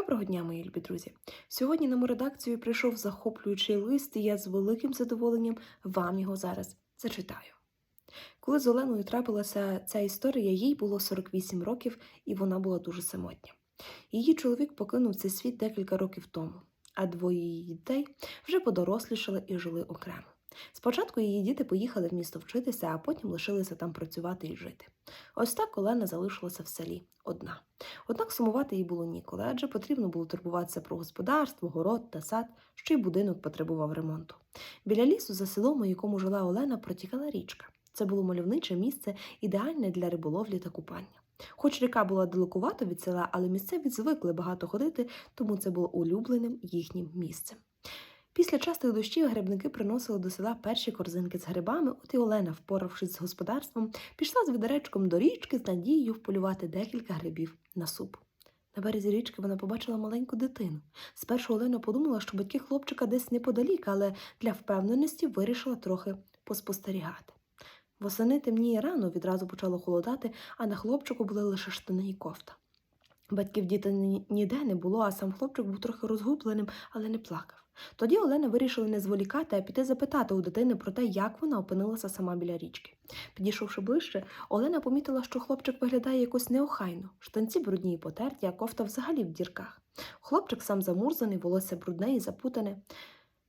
Доброго дня, мої любі друзі! Сьогодні на мою редакцію прийшов захоплюючий лист, і я з великим задоволенням вам його зараз зачитаю. Коли з Оленою трапилася ця історія, їй було 48 років, і вона була дуже самотня. Її чоловік покинув цей світ декілька років тому, а двоє її дітей вже подорослішали і жили окремо. Спочатку її діти поїхали в місто вчитися, а потім лишилися там працювати і жити. Ось так Олена залишилася в селі одна. Однак сумувати їй було ніколи, адже потрібно було турбуватися про господарство, город та сад, що й будинок потребував ремонту. Біля лісу, за селом, у якому жила Олена, протікала річка. Це було мальовниче місце, ідеальне для риболовлі та купання. Хоч ріка була далекувато від села, але місцеві звикли багато ходити, тому це було улюбленим їхнім місцем. Після частих дощів грибники приносили до села перші корзинки з грибами, от і Олена, впоравшись з господарством, пішла з відеречком до річки з надією вполювати декілька грибів на суп. На березі річки вона побачила маленьку дитину. Спершу Олена подумала, що батьки хлопчика десь неподалік, але для впевненості вирішила трохи поспостерігати. Восени темніє рано, відразу почало холодати, а на хлопчику були лише штани і кофта. Батьків діти ніде не було, а сам хлопчик був трохи розгубленим, але не плакав. Тоді Олена вирішила не зволікати, а піти запитати у дитини про те, як вона опинилася сама біля річки. Підійшовши ближче, Олена помітила, що хлопчик виглядає якось неохайно. Штанці брудні і потерті, а кофта взагалі в дірках. Хлопчик сам замурзаний, волосся брудне і запутане.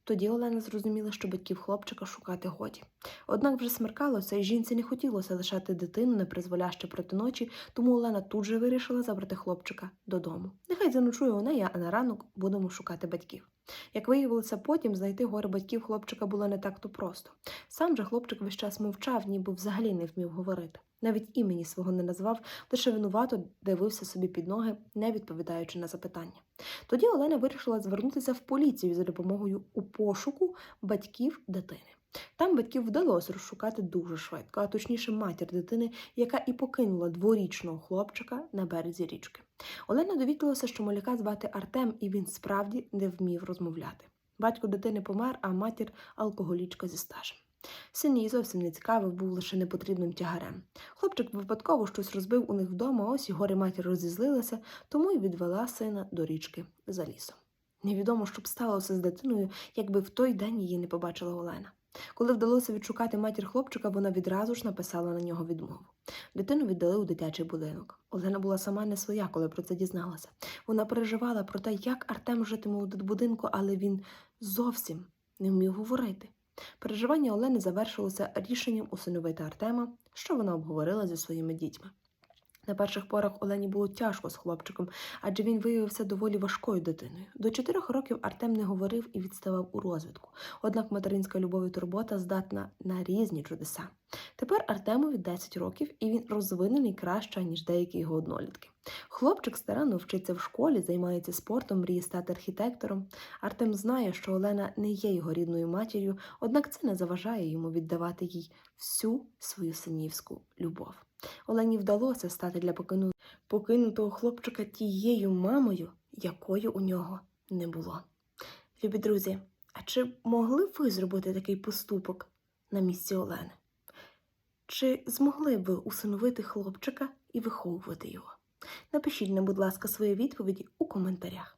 Тоді Олена зрозуміла, що батьків хлопчика шукати годі. Однак вже смеркалося, і жінці не хотілося лишати дитину непризволяще проти ночі, тому Олена тут же вирішила забрати хлопчика додому. Нехай заночує у неї, а на ранок будемо шукати батьків. Як виявилося потім, знайти горе батьків хлопчика було не так то просто. Сам же хлопчик весь час мовчав, ніби взагалі не вмів говорити. Навіть імені свого не назвав, лише винувато дивився собі під ноги, не відповідаючи на запитання. Тоді Олена вирішила звернутися в поліцію за допомогою у пошуку батьків дитини. Там батьків вдалося розшукати дуже швидко, а точніше матір дитини, яка і покинула дворічного хлопчика на березі річки. Олена довідалася, що маляка звати Артем, і він справді не вмів розмовляти. Батько дитини помер, а матір алкоголічка зі стажем. Син їй зовсім не цікавий, був лише непотрібним тягарем. Хлопчик випадково щось розбив у них вдома, ось і горе матір розізлилася, тому й відвела сина до річки за лісом. Невідомо, що б сталося з дитиною, якби в той день її не побачила Олена. Коли вдалося відшукати матір хлопчика, вона відразу ж написала на нього відмову. Дитину віддали у дитячий будинок. Олена була сама не своя, коли про це дізналася. Вона переживала про те, як Артем житиме у будинку, але він зовсім не вмів говорити. Переживання Олени завершилося рішенням усиновити Артема, що вона обговорила зі своїми дітьми. На перших порах Олені було тяжко з хлопчиком, адже він виявився доволі важкою дитиною. До чотирьох років Артем не говорив і відставав у розвитку. Однак материнська любов і турбота здатна на різні чудеса. Тепер Артемові 10 років, і він розвинений краще, ніж деякі його однолітки. Хлопчик старанно вчиться в школі, займається спортом, мріє стати архітектором. Артем знає, що Олена не є його рідною матір'ю, однак це не заважає йому віддавати їй всю свою синівську любов. Олені вдалося стати для покинутого хлопчика тією мамою, якої у нього не було. Любі друзі, а чи могли ви зробити такий поступок на місці Олени? Чи змогли б ви усиновити хлопчика і виховувати його? Напишіть нам, будь ласка, свої відповіді у коментарях.